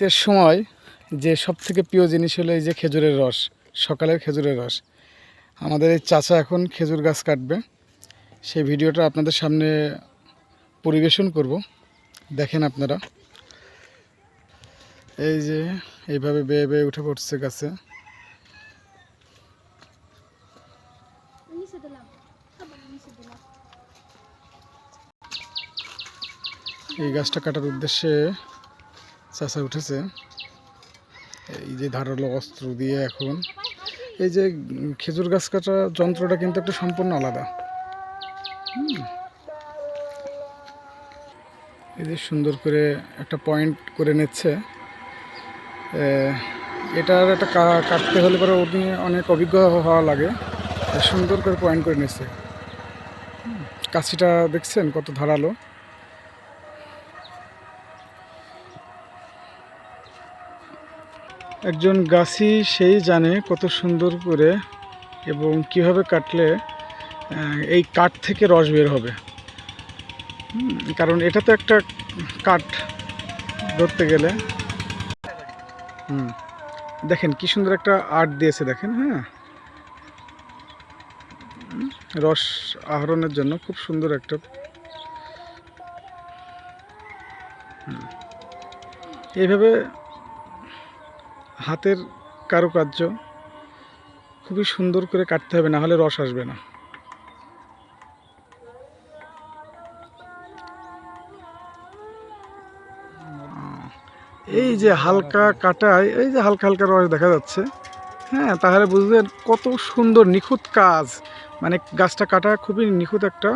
শীতের সময় যে সব থেকে প্রিয় জিনিস হলো এই যে খেজুরের রস, সকালের খেজুরের রস। আমাদের এই চাচা এখন খেজুর গাছ কাটবে। সেই ভিডিওটা আপনাদের সামনে পরিবেশন করব। দেখেন আপনারা। এই যে এইভাবে বেয়ে বেয়ে উঠে পড়ছে গাছে। এই গাছটা কাটার উদ্দেশ্যে চাষা উঠেছে। এই যে ধারালো অস্ত্র দিয়ে এখন। এই যে খেজুর গাছ কাটা যন্ত্রটা কিন্তু একটু সম্পূর্ণ আলাদা। এই যে সুন্দর করে একটা পয়েন্ট করে নিচ্ছে। এটার একটা কাটতে হলে পরে উনি অনেক অভিজ্ঞ হওয়া লাগে। সুন্দর করে পয়েন্ট করে নিচ্ছে। কাছিটা দেখছেন কত ধারালো। একজন গাছি সেই জানে কত সুন্দর করে এবং কীভাবে কাটলে এই কাঠ থেকে রস বের হবে। কারণ এটা তো একটা কাঠ ধরতে গেলে। হুম, দেখেন কি সুন্দর একটা আর্ট দিয়েছে, দেখেন হ্যাঁ। রস আহরণের জন্য খুব সুন্দর একটা এইভাবে হাতের কারুকার্য খুবই সুন্দর করে কাটতে হবে না হলে রস আসবে না। এই যে হালকা কাটায়, এই যে হালকা হালকা রস দেখা যাচ্ছে হ্যাঁ তাহলে বুঝলেন কত সুন্দর নিখুঁত কাজ। মানে গাছটা কাটা খুবই নিখুঁত একটা,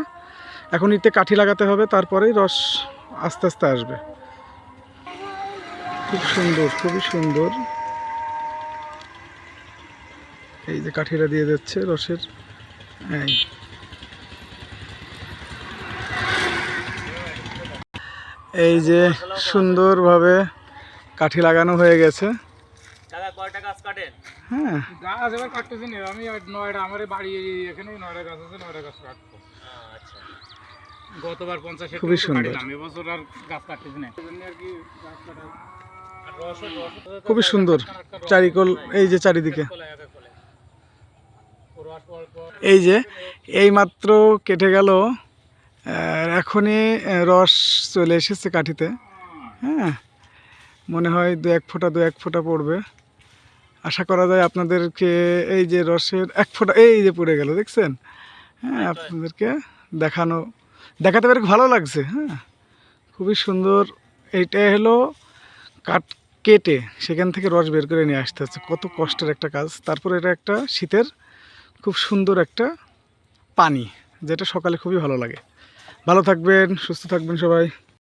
এখন ইতে কাঠি লাগাতে হবে, তারপরেই রস আস্তে আস্তে আসবে। খুব সুন্দর, খুবই সুন্দর। এই যে কাঠিটা দিয়ে যাচ্ছে রসের। এই। এই যে সুন্দরভাবে কাঠি লাগানো হয়ে গেছে। হ্যাঁ। গাছ এবার কাটতেছি না আমি নয়টা আমার বাড়ি এখানে নয়টা গাছ আছে নয়টা গাছ কাটবো। আচ্ছা। গতবার পঞ্চাশ খুবই সুন্দর। এবছর আর গাছ কাটতেছি না। আর কি গাছ কাটা আর রসও রসও খুবই সুন্দর চারিকোল এই যে চারিদিকে কলাই এক এক কলাই। ও রস অল্প এই যে, এই মাত্র কেটে গেল এখনই রস চলে এসেছে কাঠিতে। হ্যাঁ মনে হয় দু এক ফোঁটা, দু এক ফোঁটা পড়বে। আশা করা যায় আপনাদেরকে এই যে রসের এক ফোঁটা, এই যে পড়ে গেল, দেখছেন? হ্যাঁ আপনাদেরকে দেখানো, দেখাতে পেরে ভালো লাগছে হ্যাঁ। খুবই সুন্দর, এইটা হলো কাঠ কেটে সেখান থেকে রস বের করে নিয়ে আসতে হচ্ছে। কত কষ্টের একটা কাজ। তারপরে এটা একটা শীতের খুব সুন্দর একটা পানি যেটা সকালে খুবই ভালো লাগে। ভালো থাকবেন সুস্থ থাকবেন সবাই।